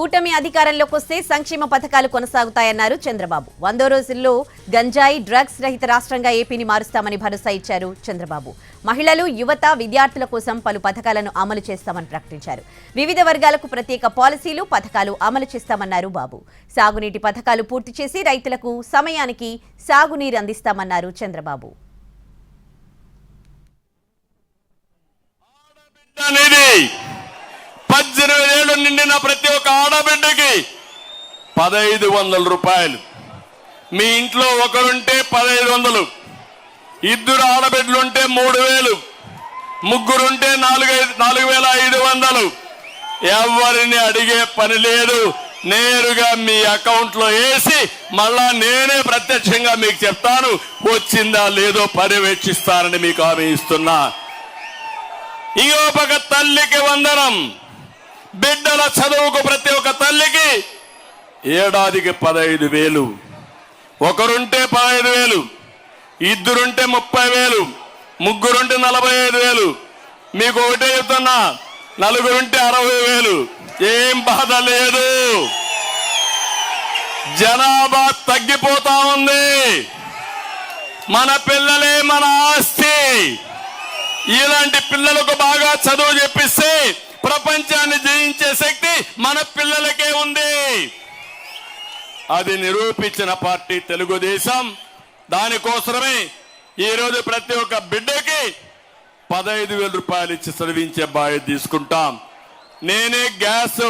కూటమి అధికారంలోకి వస్తే సంక్షేమ పథకాలు కొనసాగుతాయన్నారు చంద్రబాబు. వందో రోజుల్లో గంజాయి డ్రగ్స్ రహిత రాష్ట్రంగా ఏపీని మారుస్తామని భరోసా ఇచ్చారు చంద్రబాబు. మహిళలు యువత విద్యార్థుల కోసం పలు పథకాలను అమలు చేస్తామని ప్రకటించారు. వివిధ వర్గాలకు ప్రత్యేక పాలసీలు పథకాలు అమలు చేస్తామన్నారు బాబు. సాగునీటి పథకాలు పూర్తి చేసి రైతులకు సమయానికి సాగునీరు అందిస్తామన్నారు చంద్రబాబు. అనేది నిండిన ప్రతి ఒక్క ఆడబిడ్డకి పదహైదు వందల రూపాయలు. మీ ఇంట్లో ఒకరుంటే పదహైదు వందలు ఇద్దరు ఆడబిడ్డలుంటే మూడు వేలు ముగ్గురుంటే నాలుగు నాలుగు వేల ఐదు వందలు. ఎవరిని అడిగే పని లేదు నేరుగా మీ అకౌంట్లో వేసి మళ్ళా నేనే ప్రత్యక్షంగా మీకు చెప్తాను వచ్చిందా లేదో పర్యవేక్షిస్తానని మీకు హామీ ఇస్తున్నా. ఇంకో ఒక తల్లికి వందనం. బిడ్డల చదువుకు ప్రతి ఒక్క తల్లికి ఏడాదికి పదహైదు వేలు. ఒకరుంటే పదహైదు వేలు ఇద్దరుంటే ముప్పై వేలు ముగ్గురుంటే నలభై ఐదు వేలు. మీకు ఒకటే చెప్తున్నా నలుగురుంటే అరవై వేలు. ఏం బాధ లేదు. జనాభా తగ్గిపోతా ఉంది. మన పిల్లలే మన ఆస్తి. ఇలాంటి పిల్లలకు బాగా చదువు చెప్పిస్తే ప్రపంచాన్ని జయించే శక్తి మన పిల్లలకే ఉంది. అది నిరూపించిన పార్టీ తెలుగుదేశం. దానికోసమే ఈరోజు ప్రతి ఒక్క బిడ్డకి పదహైదు వేల రూపాయలు ఇచ్చి చదివించే బాధ్యత తీసుకుంటాం. నేనే గ్యాస్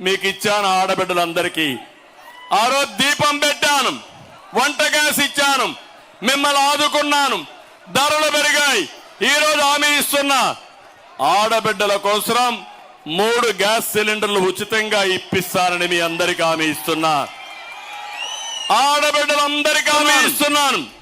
మీకు ఇచ్చాను ఆడబిడ్డలందరికీ. ఆ రోజు దీపం పెట్టాను వంట గ్యాస్ ఇచ్చాను మిమ్మల్ని ఆదుకున్నాను ధరలు పెరిగాయి. ఈ రోజు హామీ ఇస్తున్నా ఆడబిడ్డల కోసం మూడు గ్యాస్ సిలిండర్లు ఉచితంగా ఇప్పిస్తానని మీ అందరికీ హామీ ఇస్తున్నా. ఆడబిడ్డలందరికీ హామీ ఇస్తున్నాను.